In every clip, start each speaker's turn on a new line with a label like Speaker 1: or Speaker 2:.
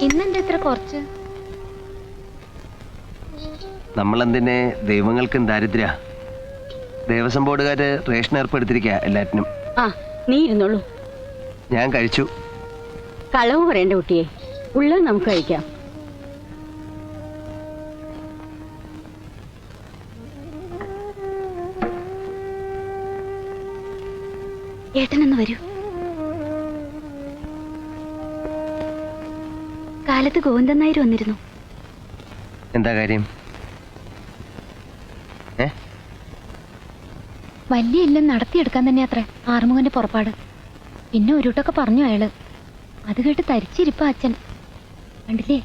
Speaker 1: ഇന്നെന്താ ഇത്ര കുറച്ച്?
Speaker 2: നമ്മളെന്തിനെ? ദൈവങ്ങൾക്കും ദാരിദ്ര്യ? ദേവസ്വം ബോർഡുകാര് റേഷൻ ഏർപ്പെടുത്തിരിക്കുക എല്ലാറ്റിനും.
Speaker 3: ആ നീ ഇരുന്നോളൂ.
Speaker 2: ഞാൻ കഴിച്ചു.
Speaker 3: കളവ് പറയണ്ട കുട്ടിയെ. ഉള്ളത് നമുക്ക് കഴിക്കാം.
Speaker 1: ഏട്ടനൊന്ന് വരൂ. കാലത്ത് ഗോവിന്ദൻ നായർ വന്നിരുന്നു.
Speaker 2: എന്താ കാര്യം?
Speaker 1: വലിയ ഇല്ലം നടത്തിയെടുക്കാൻ തന്നെ അത്ര ആറുമുഖന്റെ പുറപ്പാട്. പിന്നെ ഒരുട്ടൊക്കെ പറഞ്ഞു അയാൾ. അത് കേട്ട് തരിച്ചിരിപ്പ അച്ഛൻ. കണ്ടില്ലേ?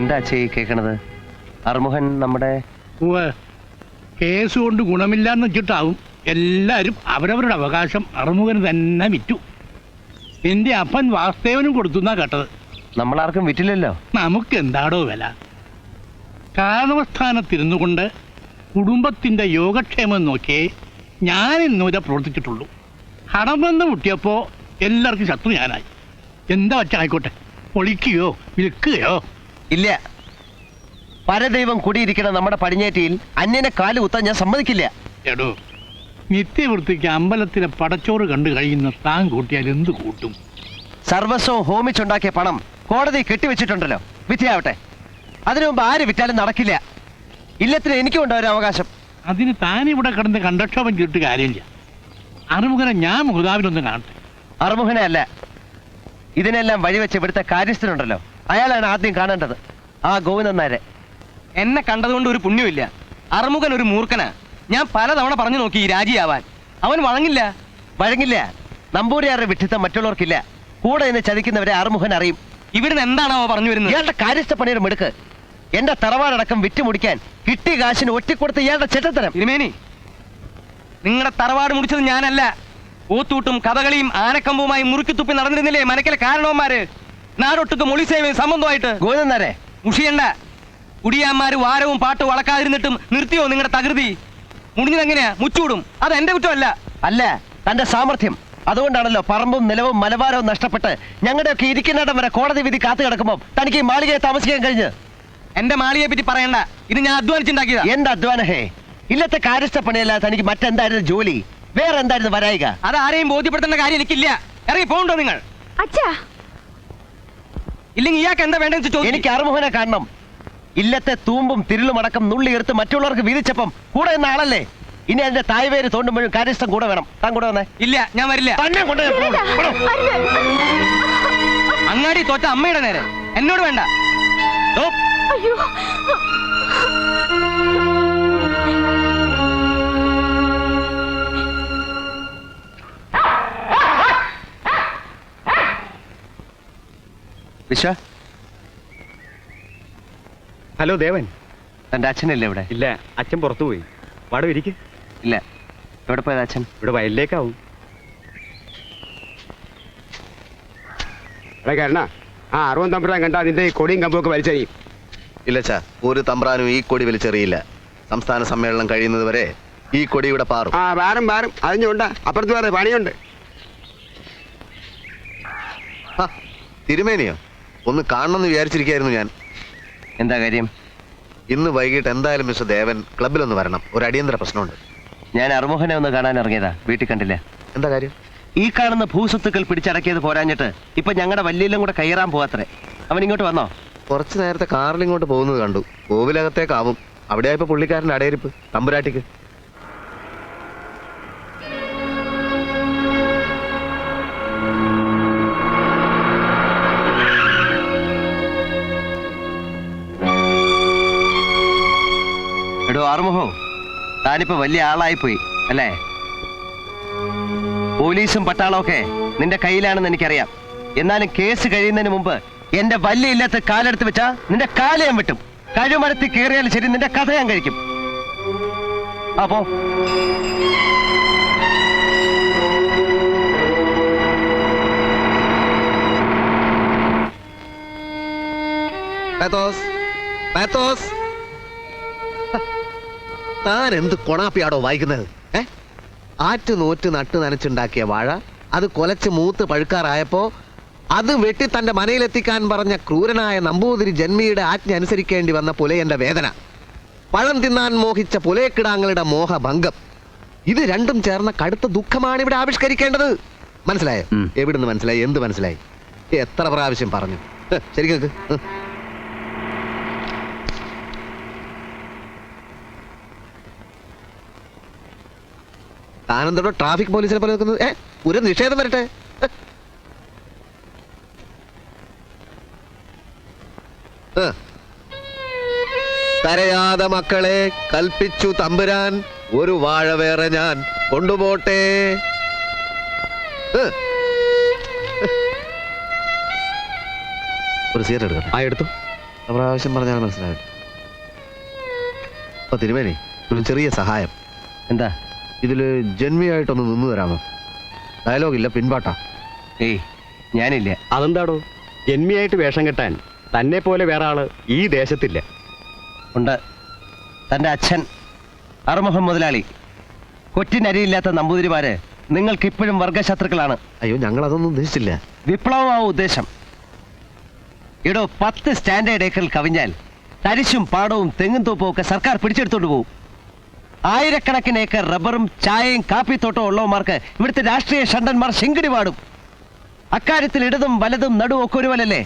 Speaker 2: എന്താ അച്ഛ കേക്കണത്? കേൾക്കണത് അറുമുഖൻ നമ്മുടെ
Speaker 4: കേസ് കൊണ്ട് ഗുണമില്ലാന്ന് വെച്ചിട്ടാവും എല്ലാരും അവരവരുടെ അവകാശം അറുമുഖന് തന്നെ വിറ്റു. നിന്റെ അപ്പൻ വാസ്തേവനും കൊടുത്തുന്നാ കേട്ടത്.
Speaker 2: നമ്മളാർക്കും വിറ്റില്ലല്ലോ.
Speaker 4: നമുക്ക് എന്താടോ വില? കാരണവസ്ഥാനത്തിരുന്നു കൊണ്ട് കുടുംബത്തിന്റെ യോഗക്ഷേമം നോക്കിയേ ഞാൻ ഇന്നുവരെ പ്രവർത്തിച്ചിട്ടുള്ളൂ. ഹണമെന്ന് മുട്ടിയപ്പോ എല്ലാവർക്കും ശത്രു ഞാനായി. എന്താ വച്ച ആയിക്കോട്ടെ. പൊളിക്കുകയോ വിൽക്കുകയോ?
Speaker 2: ഇല്ല പരദൈവം കൂടിയിരിക്കണം നമ്മുടെ പടിഞ്ഞേറ്റിയിൽ അന്യനെ കാൽ കുത്താൻ ഞാൻ സമ്മതിക്കില്ല.
Speaker 4: എടോ. നിത്യവൃത്തിക്ക് അമ്പലത്തിലെ പടച്ചോറ് കണ്ടു കഴിയുന്ന താൻ കൂട്ടിയാൽ എന്ത് കൂട്ടും?
Speaker 2: സർവസ്വവും ഹോമിച്ചുണ്ടാക്കിയ പണം കോടതി കെട്ടിവെച്ചിട്ടുണ്ടല്ലോ. വിധിയാവട്ടെ. അതിനു മുമ്പ് ആര് വിറ്റാലും നടക്കില്ല. ഇല്ലത്തിന് എനിക്കും ഒരു അവകാശം.
Speaker 4: അതിന് താൻ ഇവിടെ കിടന്ന് കണ്ടക്ഷോഭം കേട്ട് കാര്യമില്ല. അറുമുഖനെ ഞാൻ മുഹതാവിലൊന്ന് കാണട്ടെ.
Speaker 2: അറുമുഖനെ അല്ല. ഇതിനെല്ലാം വഴിവെച്ച് ഇവിടുത്തെ കാര്യസ്ഥനുണ്ടല്ലോ. അയാളാണ് ആദ്യം കാണേണ്ടത്. ആ ഗോവിന്ദൻ നായരെ.
Speaker 5: എന്നെ കണ്ടതുകൊണ്ട് ഒരു പുണ്യമില്ല അറുമുഖൻ ഒരു മൂർഖനാ. ഞാൻ പലതവണ പറഞ്ഞു നോക്കി രാജിയാവാൻ. അവൻ വഴങ്ങില്ല.
Speaker 2: വഴങ്ങില്ല. നമ്പൂരിയാരുടെ വിഡ്ഢിത്തം മറ്റുള്ളവർക്കില്ല. കൂടെ നിന്ന് ചതിക്കുന്നവരെ അറുമുഖൻ അറിയും.
Speaker 5: ഇവിടുന്ന് എന്താണാവോ പറഞ്ഞു വരുന്നത്?
Speaker 2: ഇയാളുടെ കാര്യസ്ഥ പണിയുടെ മിടുക്ക്. എന്റെ തറവാടടക്കം വിറ്റ് മുടിക്കാൻ കിട്ടിയ കാശിന് ഒറ്റിക്കൊടുത്ത് ഇയാളുടെ ചെറ്റത്തരം.
Speaker 5: തിരുമേനി നിങ്ങളുടെ തറവാട് മുടിച്ചത് ഞാനല്ല. ഊത്തൂട്ടും കഥകളിയും ആനക്കമ്പുമായി മുറുക്കി തുപ്പി നടന്നിരുന്നില്ലേ മനക്കലെ കാരണവന്മാര്? നാടൊട്ടുക്ക് മൊളിസേവയും സംബന്ധമായിട്ട്
Speaker 2: ഗോവിന്ദൻ
Speaker 5: മുഷിയണ്ട. കുടിയാന്മാര് വാരവും പാട്ട് വളക്കാതിരുന്നിട്ടും നിർത്തിയോ നിങ്ങളുടെ തകൃതി? മുടിഞ്ഞതെങ്ങനെയാ മുച്ചൂടും. അത് എന്റെ കുറ്റമല്ല.
Speaker 2: അല്ല തന്റെ സാമർഥ്യം. അതുകൊണ്ടാണല്ലോ പറമ്പും നിലവും മലബാരവും നഷ്ടപ്പെട്ട് ഞങ്ങളുടെയൊക്കെ ഇരിക്കുന്നിടം വരെ കോടതി വിധി കാത്തു കിടക്കുമ്പോൾ തനിക്ക് ഈ മാളികയെ താമസിക്കാൻ കഴിഞ്ഞ്.
Speaker 5: എന്റെ മാളികയെ പറ്റി പറയണ്ട. ഇത് ഞാൻ അധ്വാനിച്ചുണ്ടാക്കിയതാ.
Speaker 2: എന്റെ അധ്വാനഹേ? ഇല്ലത്തെ കാര്യസ്ഥ പണിയല്ല തനിക്ക് മറ്റെന്തായിരുന്നു ജോലി? വേറെ എന്തായിരുന്നു വരായിക?
Speaker 5: അത് ആരെയും ബോധ്യപ്പെടുത്തേണ്ട കാര്യം എനിക്കില്ല. ഇറങ്ങി പോകണ്ടോ നിങ്ങൾ?
Speaker 1: അച്ഛാ.
Speaker 5: ഇല്ലെങ്കിൽ ഇയാൾക്ക് എന്താ വേണ്ടെന്ന് ചോദിച്ചു
Speaker 2: എനിക്ക് അറുമുഖനെ കാണണം. ഇല്ലത്തെ തൂമ്പും തിരുളുമടക്കം നുള്ളിയെടുത്ത് മറ്റുള്ളവർക്ക് വീതിച്ചപ്പം കൂടെ എന്ന ആളല്ലേ? ഇനി അതിന്റെ തായ്വേര് തോണ്ടുമ്പോഴും കാര്യസ്ഥം കൂടെ വേണം. താൻ കൂടെ വന്നേ.
Speaker 5: ഇല്ല ഞാൻ വരില്ല.
Speaker 2: തന്നെ കൊണ്ട്
Speaker 5: അങ്ങാടി തോറ്റ അമ്മയുടെ നേരെ. എന്നോട് വേണ്ട.
Speaker 2: വിശ്വ
Speaker 6: ഹലോ ദേവൻ.
Speaker 2: തന്റെ അച്ഛനല്ലേ ഇവിടെ?
Speaker 6: ഇല്ല അച്ഛൻ പുറത്തു പോയി വാട ഇരിക്ക്.
Speaker 2: ഇല്ല. എവിടെ പോയത് അച്ഛൻ?
Speaker 6: ഇവിടെ വയലിലേക്കാവും.
Speaker 7: എടാ കരണ. ആ അറുപത് തമ്പുരാൻ കണ്ടാ നിന്റെ ഈ കൊടിയും കമ്പൊക്കെ വലിച്ചെറിയും.
Speaker 8: ഇല്ലച്ചാ ഒരു തമ്പ്രാനും ഈ കൊടി വലിച്ചെറിയില്ല. സംസ്ഥാന സമ്മേളനം കഴിയുന്നത് വരെ ഈ കൊടി ഇവിടെ പാറും.
Speaker 7: ആ വാരം വാരം അതിഞ്ഞുണ്ട അപ്പുറത്ത് വേറെ പണിയുണ്ട്.
Speaker 8: ഹ, തിരുമേനിയോ? ഒന്ന് കാണണമെന്ന് വിചാരിച്ചിരിക്കായിരുന്നു ഞാൻ.
Speaker 2: എന്താ കാര്യം?
Speaker 8: ഇന്ന് വൈകിട്ട് എന്തായാലും മിസ്റ്റർ ദേവൻ ക്ലബിലൊന്ന് വരണം. ഒരു അടിയന്തര പ്രശ്നമുണ്ട്.
Speaker 2: ഞാൻ അറുമുഖനെ ഒന്ന് കാണാൻ ഇറങ്ങിയതാ. വീട്ടിൽ കണ്ടില്ല?
Speaker 8: എന്താ കാര്യം?
Speaker 2: ഈ കാണുന്ന ഭൂസ്വത്തുക്കൾ പിടിച്ചടക്കിയത് പോരാഞ്ഞിട്ട് ഇപ്പൊ ഞങ്ങളുടെ വല്യയിലും കൂടെ കയറാൻ പോവാത്രേ. അവൻ ഇങ്ങോട്ട് വന്നോ?
Speaker 8: കുറച്ചു നേരത്തെ കാറിൽ ഇങ്ങോട്ട് പോകുന്നത് കണ്ടു. കോവിലകത്തേക്കാവും. അവിടെയായപ്പോ പുള്ളിക്കാരന്റെ അടയിരിപ്പ്. തമ്പുരാട്ടിക്ക്.
Speaker 2: താനിപ്പോ വലിയ ആളായി പോയി അല്ലേ? പോലീസും പട്ടാളവും ഒക്കെ നിന്റെ കയ്യിലാണെന്ന് എനിക്കറിയാം. എന്നാലും കേസ് കഴിയുന്നതിന് മുമ്പ് എന്റെ വലിയ ഇല്ലാത്ത കാലെടുത്ത് വെച്ചാ നിന്റെ കാൽ ഞാൻ വെട്ടും. കഴിമരത്തിൽ കയറിയാലും ശരി നിന്റെ കഥ ഞാൻ കഴിക്കും. അപ്പോ
Speaker 8: പാത്തോസ് പാത്തോസ് താൻ എന്ത് കൊണാപ്പിയാടോ വായിക്കുന്നത്? ഏ? ആറ്റ് നോറ്റ് നട്ട് നനച്ചുണ്ടാക്കിയ വാഴ അത് കൊലച്ച് മൂത്ത് പഴുക്കാറായപ്പോ അത് വെട്ടി തന്റെ മനയിലെത്തിക്കാൻ പറഞ്ഞ ക്രൂരനായ നമ്പൂതിരി ജന്മിയുടെ ആജ്ഞ അനുസരിക്കേണ്ടി വന്ന പുലയന്റെ വേദന. പഴം തിന്നാൻ മോഹിച്ച പുലയക്കിടാങ്ങളുടെ മോഹഭംഗം. ഇത് രണ്ടും ചേർന്ന കടുത്ത ദുഃഖമാണ് ഇവിടെ ആവിഷ്കരിക്കേണ്ടത്. മനസ്സിലായോ. എവിടുന്ന് മനസ്സിലായി? എന്ത് മനസ്സിലായി? എത്ര പ്രാവശ്യം പറഞ്ഞു? ശരി കേക്ക്. താനെന്തോടോ ട്രാഫിക് പോലീസിനെ പോലെ നിൽക്കുന്നത് ഏ ഒരു നിഷേധം വരട്ടെ. കരയാതെ മക്കളെ കൽപ്പിച്ചു തമ്പുരാൻ ഒരു വാഴ വേറെ ഞാൻ കൊണ്ടുപോട്ടെ. ഒരു സീറ്റ് എടുക്കണം
Speaker 6: ആ എടുത്തു.
Speaker 8: പ്രാവശ്യം പറഞ്ഞാൽ മനസ്സിലാവും അപ്പൊ തിരുമേനി ഒരു ചെറിയ സഹായം.
Speaker 2: എന്താ?
Speaker 8: ഇതിൽ ജന്മിയായിട്ടൊന്ന് നിന്നു തരാമോ? ഡയലോഗ് ഇല്ല പിൻപാട്ടാ.
Speaker 2: ഏയ് ഞാനില്ല.
Speaker 6: അതെന്താടോ? ജന്മിയായിട്ട് വേഷം കെട്ടാൻ തന്നെ പോലെ വേറെ ആൾ ഈ ദേശത്തില്ല.
Speaker 2: ഉണ്ട്. തന്റെ അച്ഛൻ അറുമുഖം മുതലാളി. കൊറ്റിനരിയില്ലാത്ത നമ്പൂതിരിമാര് നിങ്ങൾക്ക് ഇപ്പോഴും വർഗശത്രുക്കളാണ്.
Speaker 8: അയ്യോ ഞങ്ങൾ അതൊന്നും ഉദ്ദേശിച്ചില്ല.
Speaker 2: വിപ്ലവമാവും ഉദ്ദേശം. ഇടോ പത്ത് സ്റ്റാൻഡേർഡ് ഏക്കറിൽ കവിഞ്ഞാൽ തരിശും പാടവും തെങ്ങും തോപ്പും ഒക്കെ സർക്കാർ പിടിച്ചെടുത്തോണ്ട് പോകും ആയിരക്കണക്കിന് ഏക്കർ റബ്ബറും ചായയും കാപ്പിത്തോട്ടവും ഉള്ളവന്മാർക്ക് ഇവിടുത്തെ രാഷ്ട്രീയ ഷണ്ടന്മാർ ശിങ്കിടി പാടും. അക്കാര്യത്തിൽ ഇടതും വലതും നടുവൊക്കെ ഒക്കെ ഒരുവലല്ലേ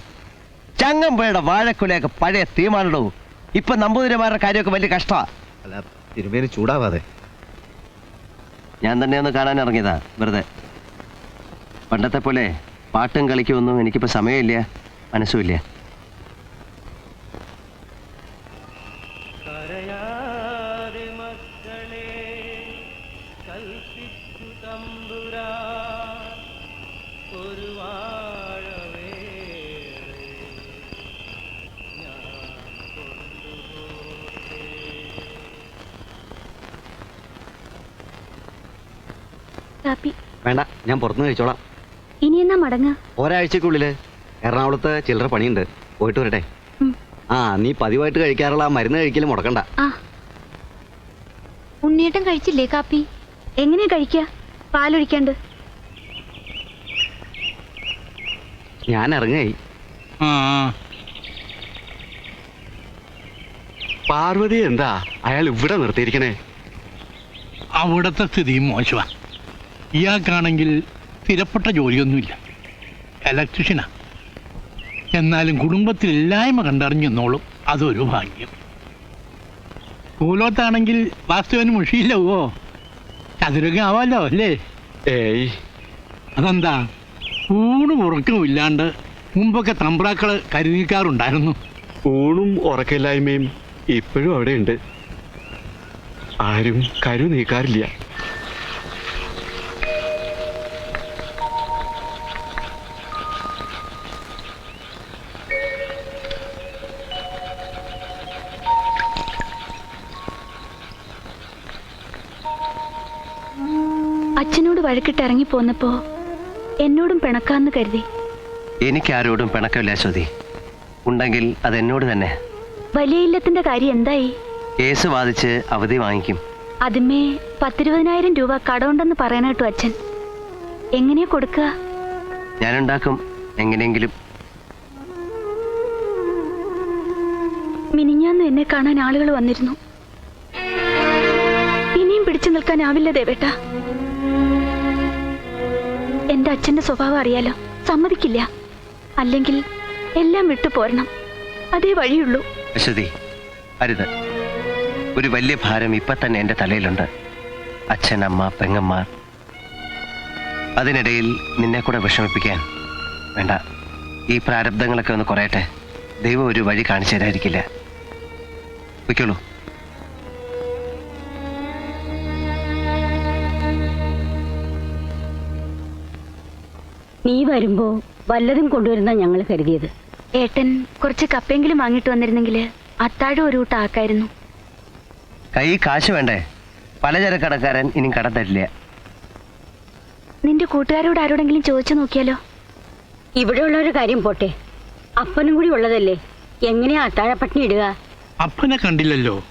Speaker 2: ചങ്ങമ്പുഴയുടെ വാഴക്കുലയൊക്കെ പഴയ തീമാനടോ ഇപ്പൊ നമ്പൂതിരിമാരുടെ കാര്യമൊക്കെ വലിയ
Speaker 8: കഷ്ടമാണ് തിരുമേനി ചൂടാവാതെ.
Speaker 2: ഞാൻ തന്നെ ഒന്ന് കാണാൻ ഇറങ്ങിയതാ വെറുതെ. പണ്ടത്തെ പോലെ പാട്ടും കളിക്കുമൊന്നും എനിക്കിപ്പോ സമയമില്ല മനസ്സുമില്ല.
Speaker 1: കാപ്പി
Speaker 6: വേണ്ട ഞാൻ പുറത്തുനിന്ന് കഴിച്ചോളാം.
Speaker 1: ഇനി എന്നാ മടങ്ങ?
Speaker 6: ഒരാഴ്ചക്കുള്ളിൽ എറണാകുളത്ത് ചില്ലറ പണിയുണ്ട്. പോയിട്ട് വരട്ടെ. ആ നീ പതിവായിട്ട് കഴിക്കാറുള്ള ആ മരുന്ന് കഴിക്കലും മുടക്കണ്ട.
Speaker 1: ആ. ഉണ്ണിയേട്ടൻ കഴിച്ചില്ലേ കാപ്പി? എങ്ങനെയാ കഴിക്ക? പാലൊഴിക്കാണ്ട്.
Speaker 6: ഞാൻ ഇറങ്ങായി. പാർവതി എന്താ? അയാൾ ഇവിടെ നിർത്തിയിരിക്കണേ.
Speaker 4: അവിടത്തെ സ്ഥിതിയും മോശമാ. ഇയാൾക്കാണെങ്കിൽ സ്ഥിരപ്പെട്ട ജോലിയൊന്നുമില്ല. ഇലക്ട്രീഷ്യനാ എന്നാലും കുടുംബത്തിൽ ഇല്ലായ്മ കണ്ടറിഞ്ഞെന്നോളും അതൊരു ഭാഗ്യം. കൂലോത്താണെങ്കിൽ വാസ്തുവിന് മുഷിയില്ലവോ? ചതുരക ആവാലോ അല്ലേ?
Speaker 6: ഏയ്.
Speaker 4: അതെന്താ? ഊണും ഉറക്കവും ഇല്ലാണ്ട് മുമ്പൊക്കെ തമ്പ്രാക്കൾ കരുതിക്കാറുണ്ടായിരുന്നു.
Speaker 6: ഊണും ഉറക്കമില്ലായ്മയും ഇപ്പോഴും അവിടെയുണ്ട്. ആരും കരു നീക്കാറില്ല.
Speaker 1: അച്ഛനോട് വഴക്കിട്ട് ഇറങ്ങി പോന്നപ്പോ എന്നോടും പിണക്കാന്ന് കരുതി.
Speaker 2: എനിക്കാരോടും പിണക്കമില്ല ശ്രുതി ഉണ്ടെങ്കിൽ അത് എന്നോട് തന്നെ.
Speaker 1: വലിയ ഇല്ലത്തിന്റെ കാര്യം എന്തായി?
Speaker 2: കേസ് വാദിച്ച് അവധി വാങ്ങിക്കും.
Speaker 1: അതിന്മേ പത്തിരുപതിനായിരം രൂപ കടമുണ്ടെന്ന് പറയാനായിട്ടു അച്ഛൻ. എങ്ങനെയാ കൊടുക്കുക
Speaker 2: ഞാനുണ്ടാക്കും. എങ്ങനെയെങ്കിലും.
Speaker 1: മിനിഞ്ഞാന്ന് എന്നെ കാണാൻ ആളുകൾ വന്നിരുന്നു. ഇനിയും പിടിച്ചു നിൽക്കാനാവില്ല ദേവേട്ട എന്റെ അച്ഛന്റെ സ്വഭാവം അറിയാലോ. സമ്മതിക്കില്ല. അല്ലെങ്കിൽ എല്ലാം വിട്ടു പോരണം. അതേ വഴിയുള്ളൂ.
Speaker 2: അശ്വതി അരുത്. ഒരു വലിയ ഭാരം ഇപ്പൊ തന്നെ എന്റെ തലയിലുണ്ട്. അച്ഛൻ അമ്മ പെങ്ങന്മാർ. അതിനിടയിൽ നിന്നെ കൂടെ വിഷമിപ്പിക്കാൻ വേണ്ട. ഈ പ്രാരബ്ധങ്ങളൊക്കെ ഒന്ന് കുറയട്ടെ. ദൈവം ഒരു വഴി കാണിച്ചു തരായിരിക്കില്ല വയ്ക്കുള്ളൂ
Speaker 3: നീ വരുമ്പോ വല്ലതും കൊണ്ടുവരുന്ന ഞങ്ങൾ കരുതിയത്.
Speaker 1: ഏട്ടൻ കുറച്ച് കപ്പെങ്കിലും വാങ്ങിട്ട് വന്നിരുന്നെങ്കിൽ അത്താഴം ഒരു കൂട്ടം ആക്കായിരുന്നു.
Speaker 2: കൈ കാശ് വേണ്ടേ? പലചരക്കടക്കാരൻ ഇനി കട തരില്ല.
Speaker 1: നിന്റെ കൂട്ടുകാരോട് ആരോടെങ്കിലും ചോദിച്ചു നോക്കിയാലോ?
Speaker 3: ഇവിടെ ഉള്ള ഒരു കാര്യം പോട്ടെ. അപ്പനും കൂടി ഉള്ളതല്ലേ? എങ്ങനെയാ അത്താഴപ്പട്ടിണി ഇടുക?
Speaker 4: അപ്പനെ കണ്ടില്ലല്ലോ.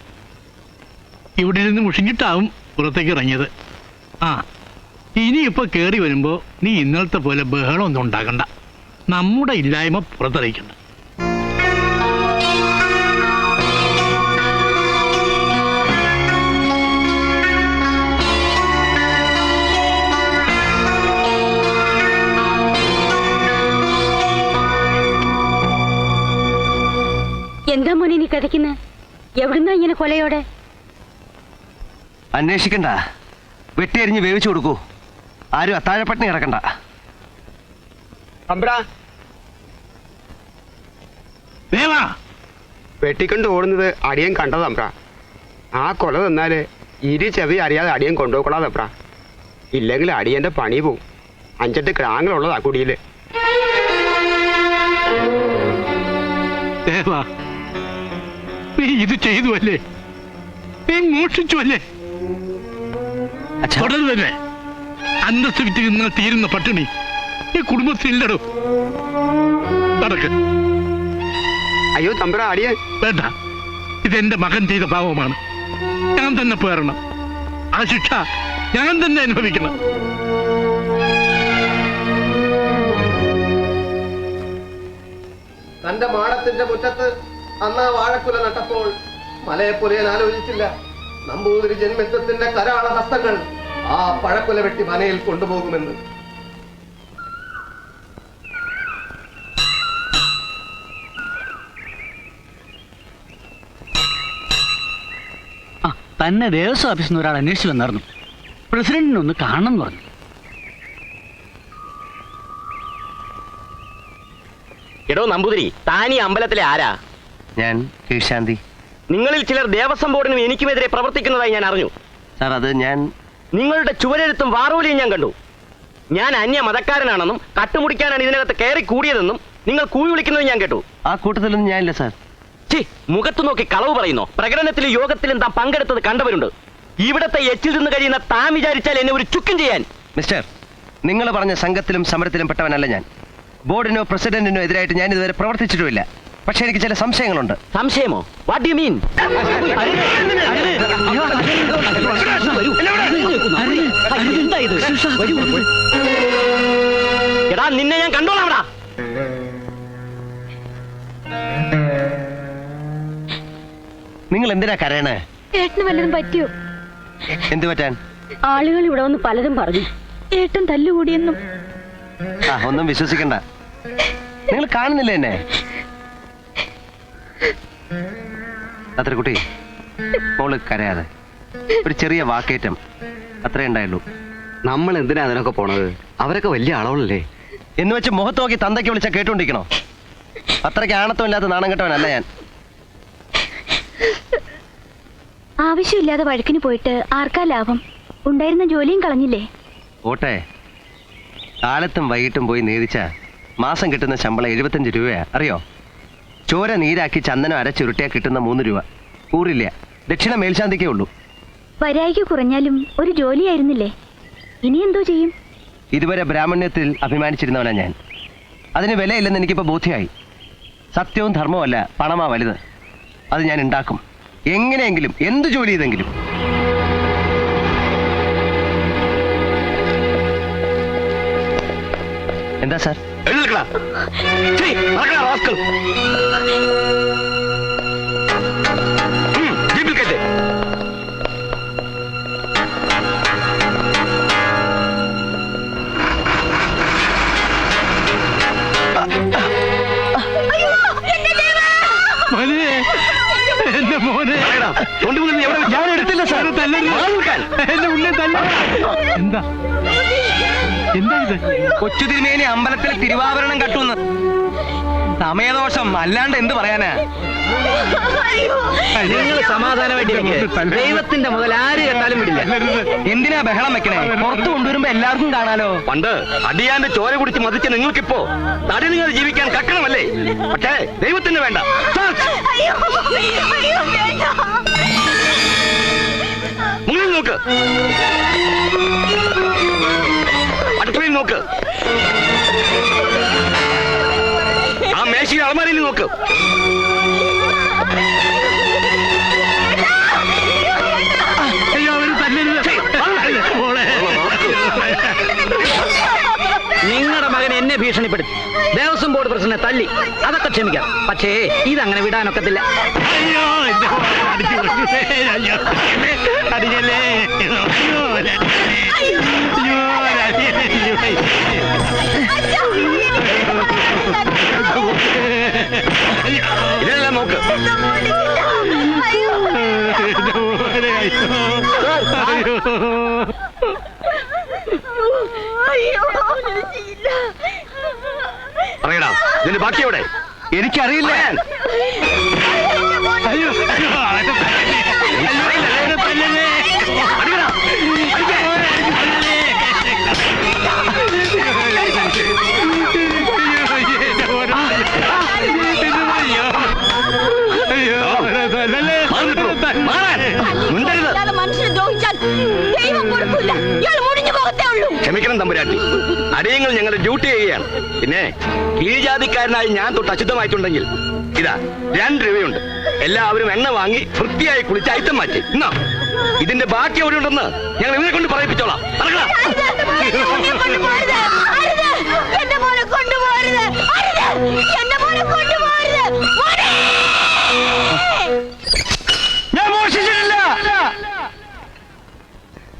Speaker 4: ഇവിടെ നിന്ന് മുഷിഞ്ഞിട്ടാവും പുറത്തേക്ക് ഇറങ്ങിയത്. ആ ഇനിയിപ്പോ കേറി വരുമ്പോ നീ ഇന്നലത്തെ പോലെ ബഹളം ഒന്നും ഉണ്ടാക്കണ്ട. നമ്മുടെ ഇല്ലായ്മ പുറത്തറിയിക്കണ്ട.
Speaker 3: എന്താ മോനെ നീ കഥയ്ക്കുന്നത് എവിടുന്നാ ഇങ്ങനെ കൊലയോടെ?
Speaker 2: അന്വേഷിക്കണ്ട. വെട്ടിയരിഞ്ഞ് വേവിച്ചു കൊടുക്കൂ. ആരും അത്താഴപ്പട്ടിണി കിടക്കണ്ട.
Speaker 4: ദേവാ.
Speaker 7: വെട്ടിക്കൊണ്ട് ഓടുന്നത് അടിയൻ കണ്ടത് അമ്പ്ര ആ കൊല തന്നാൽ ഇരു ചെവി അറിയാതെ അടിയൻ കൊണ്ടുപോയിക്കൊള്ളാ തമ്പ്ര. ഇല്ലെങ്കിൽ അടിയന്റെ പണി പോവും. അഞ്ചെട്ട് ക്രാങ്ങളുള്ളതാ കുടിയിൽ.
Speaker 4: ദേവാ. നീ ഇത് ചെയ്തു അല്ലേ നീ മോഷിച്ചു അല്ലേ തുടരുതല്ലേ അന്തസ് വിറ്റ് നിങ്ങൾ തീരുന്ന പട്ടിണി. ഈ കുടുംബത്തിലില്ലടോ നടക്ക്.
Speaker 7: അയ്യോ തമ്പ്ര അടിയ.
Speaker 4: വേണ്ട. ഇതെന്റെ മകൻ ചെയ്ത പാവമാണ് ഞാൻ തന്നെ പേറണം. ആ ശിക്ഷ ഞാൻ തന്നെ അനുഭവിക്കണം.
Speaker 2: തന്റെ മാടത്തിന്റെ മുറ്റത്ത് അന്ന് ആ വാഴക്കുല നട്ടപ്പോൾ മലയെപ്പോലെ ഞാൻ ആലോചിച്ചില്ല. നമ്പൂതിരി ജന്മത്വത്തിന്റെ കരാള ഹസ്തങ്ങൾ ആ പഴക്കുല വെട്ടി മനയിൽ കൊണ്ടുപോകുമെന്ന്.
Speaker 9: തന്നെ ദേവസ്വം ഓഫീസിൽ നിന്ന് ഒരാൾ അന്വേഷിച്ചു വന്നായിരുന്നു. പ്രസിഡന്റിനെ ഒന്ന് കാണണം എന്ന് പറഞ്ഞു.
Speaker 6: എടോ നമ്പൂതിരി താനീ അമ്പലത്തിലെ ആരാ?
Speaker 2: ഞാൻ കീഴ്ശാന്തി.
Speaker 6: നിങ്ങളിൽ ചിലർ ദേവസ്വം ബോർഡിനും എനിക്കുമെതിരെ പ്രവർത്തിക്കുന്നതായി ഞാൻ അറിഞ്ഞു.
Speaker 2: സാർ അത് ഞാൻ
Speaker 6: നിങ്ങളുടെ ചുവരെഴുത്തും വാറൂലിയും ഞാൻ കണ്ടു. ഞാൻ അന്യ മതക്കാരനാണെന്നും കട്ടുമുടിക്കാനാണ് ഇതിനകത്ത് കയറി കൂടിയതെന്നും നിങ്ങൾ കൂവി വിളിക്കുന്നത് ഞാൻ കേട്ടു.
Speaker 2: ആ കൂട്ടത്തിലൊന്നും ഞാനില്ല സാർ.
Speaker 6: ചി മുഖത്ത് നോക്കി കളവ് പറയുന്നു? പ്രകടനത്തിലും യോഗത്തിലും താൻ പങ്കെടുത്തത് കണ്ടവരുണ്ട്. ഇവിടത്തെ എച്ചിൽ നിന്ന് കഴിയുന്ന താൻ വിചാരിച്ചാൽ എന്നെ ഒരു ചുക്കും ചെയ്യാൻ.
Speaker 2: മിസ്റ്റർ നിങ്ങൾ പറഞ്ഞ സംഘത്തിലും സമരത്തിലും പെട്ടവനല്ല ഞാൻ. ബോർഡിനോ പ്രസിഡന്റിനോ എതിരായിട്ട് ഞാൻ ഇതുവരെ പ്രവർത്തിച്ചിട്ടുമില്ല. പക്ഷെ എനിക്ക് ചില സംശയങ്ങളുണ്ട്.
Speaker 6: സംശയമോ? വാട്ട് യു മീൻ എടാ നിന്നെ ഞാൻ കണ്ടോളാം
Speaker 2: നിങ്ങൾ എന്തിനാ കരയണേ?
Speaker 1: ഏട്ടന് വല്ലതും പറ്റിയോ?
Speaker 2: എന്ത് പറ്റാൻ?
Speaker 3: ആളുകൾ ഇവിടെ വന്ന് പലതും പറഞ്ഞു.
Speaker 1: ഏട്ടൻ തല്ലുകൂടിയെന്നും
Speaker 2: ആ ഒന്നും വിശ്വസിക്കണ്ട. നിങ്ങൾ കാണുന്നില്ല എന്നെ? അത്ര കുട്ടി മോൾ കരയാതെ. ഒരു ചെറിയ വാക്കേറ്റം. അത്രേ ഉണ്ടായുള്ളൂ.
Speaker 8: നമ്മൾ എന്തിനാ അതിനൊക്കെ പോണത്? അവരൊക്കെ വലിയ ആളുകളല്ലേ
Speaker 2: എന്ന് വെച്ച് മുഖത്ത് നോക്കി തന്തയ്ക്ക് വിളിച്ച കേട്ടോണ്ടിരിക്കണോ? അത്രയ്ക്ക് ആണത്വമില്ലാത്ത നാണം കെട്ടവനല്ല ഞാൻ.
Speaker 1: ആവശ്യമില്ലാതെ വഴക്കിന് പോയിട്ട് ആർക്കാ ലാഭം? ഉണ്ടായിരുന്ന ജോലിയും കളഞ്ഞില്ലേ?
Speaker 2: ഓട്ടെ കാലത്തും വൈകിട്ടും പോയി നീതിച്ച മാസം കിട്ടുന്ന ശമ്പളം എഴുപത്തഞ്ച് രൂപയാ. അറിയോ? ചോര നീരാക്കി ചന്ദനം അരച്ചുരുട്ടിയാ കിട്ടുന്ന മൂന്ന് രൂപ. ഊറില്ല. ദക്ഷിണ മേൽശാന്തിക്കേ ഉള്ളൂ.
Speaker 1: വരായിക്ക് കുറഞ്ഞാലും ഒരു ജോലിയായിരുന്നില്ലേ? ഇനി എന്തോ ചെയ്യും?
Speaker 2: ഇതുവരെ ബ്രാഹ്മണ്യത്തിൽ അഭിമാനിച്ചിരുന്നവനാ ഞാൻ. അതിന് വിലയില്ലെന്ന് എനിക്കിപ്പോൾ ബോധ്യമായി സത്യവും ധർമ്മവും അല്ല പണമാ വലുത്. അത് ഞാൻ ഉണ്ടാക്കും. എങ്ങനെയെങ്കിലും എന്ത് ജോലി ചെയ്തെങ്കിലും. എന്താ സാർ
Speaker 4: മോനെ എന്റെ മോനെ
Speaker 2: ഞാൻ എടുത്തില്ല സാർ
Speaker 4: എന്റെ ഉള്ളിൽ തല്ല എന്താ എന്താ ഇത്?
Speaker 5: കൊച്ചു തിരുമേനി അമ്പലത്തിൽ തിരുവാഭരണം കട്ടുന്ന്. സമയദോഷം അല്ലാണ്ട് എന്ത് പറയാനാ?
Speaker 6: നിങ്ങൾ സമാധാനമായിട്ട് ദൈവത്തിന്റെ മുതൽ ആര് കണ്ടാലും വിടില്ല.
Speaker 5: എന്തിനാ ബഹളം വെക്കണേ? പുറത്തു കൊണ്ടുവരുമ്പോ എല്ലാവർക്കും കാണാലോ?
Speaker 6: പണ്ട് അടിയാന്റെ ചോര കുടിച്ച് മതിച്ച നിങ്ങൾക്കിപ്പോ തടി നിങ്ങൾ ജീവിക്കാൻ കക്കണമല്ലേ പക്ഷേ ദൈവത്തിന് വേണ്ട. മുന്നിൽ നോക്ക് നോക്ക്. ആ മേശയുടെ അലമാരയിൽ നോക്ക്. നിങ്ങളുടെ മകൻ എന്നെ ഭീഷണിപ്പെടുത്തി.
Speaker 10: ദേവസ്വം ബോർഡ് പ്രസിഡന്റ് തള്ളി അതൊക്കെ ക്ഷമിക്കാം. പക്ഷേ ഇതങ്ങനെ വിടാനൊക്കത്തില്ല.
Speaker 4: അയ്യോ.
Speaker 6: ഇതെല്ലാം നോക്ക്. പറയടാ ഇതിന്റെ ബാക്കി എവിടെ?
Speaker 9: എനിക്കറിയില്ല.
Speaker 6: തമ്പുരാട്ടി. അടിയങ്ങൾ ഞങ്ങളുടെ ഡ്യൂട്ടി ചെയ്യുകയാണ്. പിന്നെ കീഴ്ജാതിക്കാരനായി ഞാൻ തൊട്ട് അശുദ്ധമായിട്ടുണ്ടെങ്കിൽ ഇതാ രണ്ട് രൂപയുണ്ട് എല്ലാവരും എണ്ണ വാങ്ങി വൃത്തിയായി കുളിച്ച് ഐറ്റം മാറ്റി. എന്നാ ഇതിന്റെ ബാക്കി അവിടെ ഉണ്ടെന്ന് ഞങ്ങൾ ഇവരെ കൊണ്ട് പറയിപ്പിച്ചോളാം!
Speaker 2: ഞാൻ മോഷിച്ചിട്ടില്ല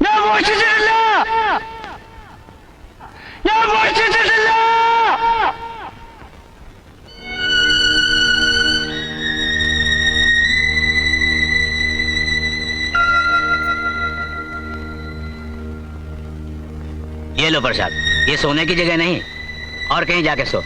Speaker 2: ഞാൻ മോഷിച്ചിട്ടില്ല ഞാൻ മോഷിച്ചിട്ടില്ല
Speaker 10: ये लो प्रसाद ये सोने की जगह नहीं और कहीं जाके सो